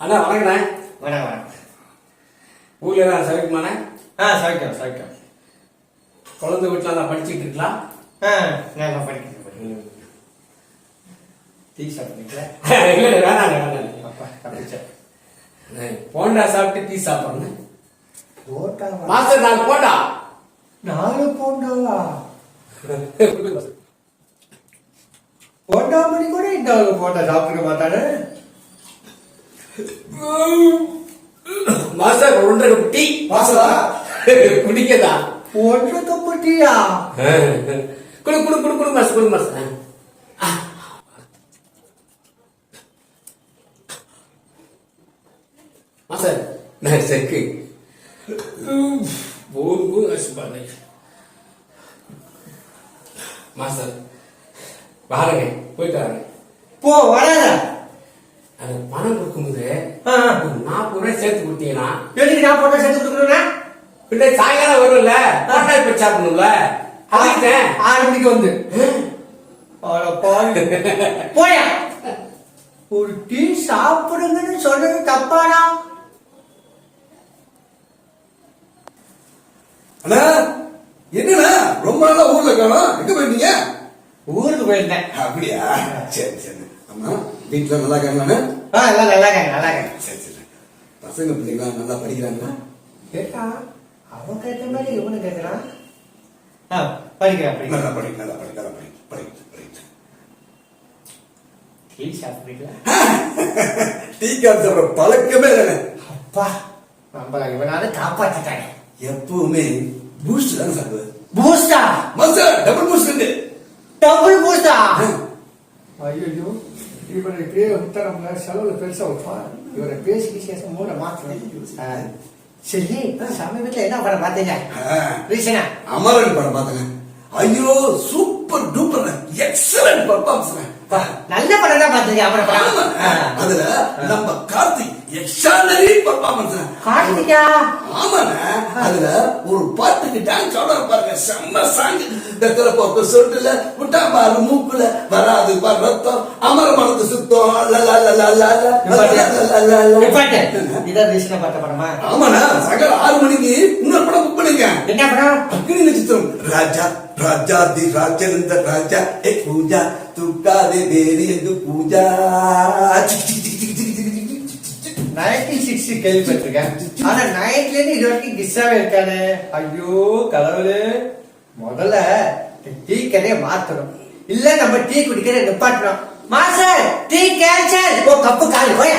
அண்ணா வணக்கண்ணே. வணக்கம் வணக்கம். ஊர்ல எல்லாம் சவிக்குமாண்ணே ஆ சௌக்கியம் சௌக்கியம் குழந்தை வீட்டில் நான் படிச்சுட்டு இருக்கலாம் ஆ படிக்கிறேன் படிக்கிறேன். டீ சாப்பிட்டீங்களா இல்லை இல்லை வேணாம் வேணாம் அப்பா போண்டா சாப்பிட்டு டீ சாப்பிட்றேன் போட்டாவா மாஸ்டர் நான் போண்டா? நாலு போண்டாவா? போண்டா மணி கூட இந்த ஆளு போண்டா சாப்பிட்டுக்க மாட்டானே. மாஸ்டர் ஒன்றரை டீ வாசலா? குடிக்கதா? ஒன்று கப்பு டீயா குடு குடு குடு குடு மாஸ்டர் குடு மாஸ்டர். மாஸ்டர் நான் செக்கு. போர் போர் அசுபாலை மாஸ்டர் பாருங்க போயிட்டு வரேன் போ வராத. அது பணம் கொடுக்கும்போது. ஒரு நாற்பது ரூபாய் சேர்த்து கொடுத்தீங்கன்னா எதுக்கு நான் போட்டா சேர்த்து கொடுக்கணும்னா பின்ன சாயங்காலம் வரும்ல போண்டா இப்ப சாப்பிடணும்ல? ஆறு மணிக்கு வந்து. போயா? ஒரு டீ சாப்பிடுங்கன்னு சொன்னது தப்பாடா? அண்ணா என்னண்ணா? ரொம்ப நாளா ஊர்ல காணோம் எங்க போயிருந்தீங்க? ஊருக்கு போயிருந்தேன். அப்படியா? சரி சரி. அம்மா வீட்டுல நல்லா இருக்காங்களாண்ணா? ஆ எல்லாம் நல்லா இருக்காங்க நல்லா இருக்காங்க. சரி சரி பசங்க பிள்ளைங்களா நல்லா படிக்கிறாங்களா? கேட்டா அவன் கேட்ட மாதிரி இவனு கேட்கறான் ஆ படிக்கிறேன் படிக்கிறேன். நல்லா படி நல்லா படி நல்லா படி படி படி டீ சாப்பிடுறீங்களா டீ காஃபி சாப்பிட பழக்கமே இல்லைண்ணே. அப்பா நம்ம இவனால காப்பாத்திட்டாங்க எப்பவுமே பூஸ்ட் தானே சாப்பிடுவேன் பூஸ்டா மாஸ்டர் டபுள் பூஸ்ட் இருக்கு டபுள் பூஸ்டா ஐயோ இவரை இப்படியே நம்ம செலவுல பெருசா வைப்பான். இவரை பேசி பேசி மூட மாற்றணும் சரி சமீபத்தில் என்ன படம் பார்த்தீங்க? ரீசனா? அமரன் படம் பார்த்தேங்க. ஐயோ சூப்பர் டூப்பர் எக்ஸலன்ட் பர்ஃபார்மன்ஸ் நல்ல ஒரு பாட்டுக்கு பாருங்க. செம்ம சாங் சொட்டுல முட்டா பாரு மூக்குல வராது பாரு ரத்தம். அமர மனது சுத்தம். லலா லலா லலா ஆமாண்ணா. சகல ஆறு மணிக்கு இன்னொரு படம் புக் என்ன படம்? ராஜா ராஜாதி ராஜனந்த ராஜா ஏ பூஜா துக்காதே வேறு என்று பூஜா. நைன்டி சிக்ஸ்டி கேள்விப்பட்டிருக்கேன். ஆனா நைன்ல இருந்து இது வரைக்கும் கிஸ்ஸாவே இருக்கானே. ஐயோ கடவுளு முதல்ல டீ கடையை மாத்தணும். இல்ல நம்ம டீ குடிக்கிற நிப்பாட்டணும். Master tea cancel. ஓ கப்பு கால் போய்.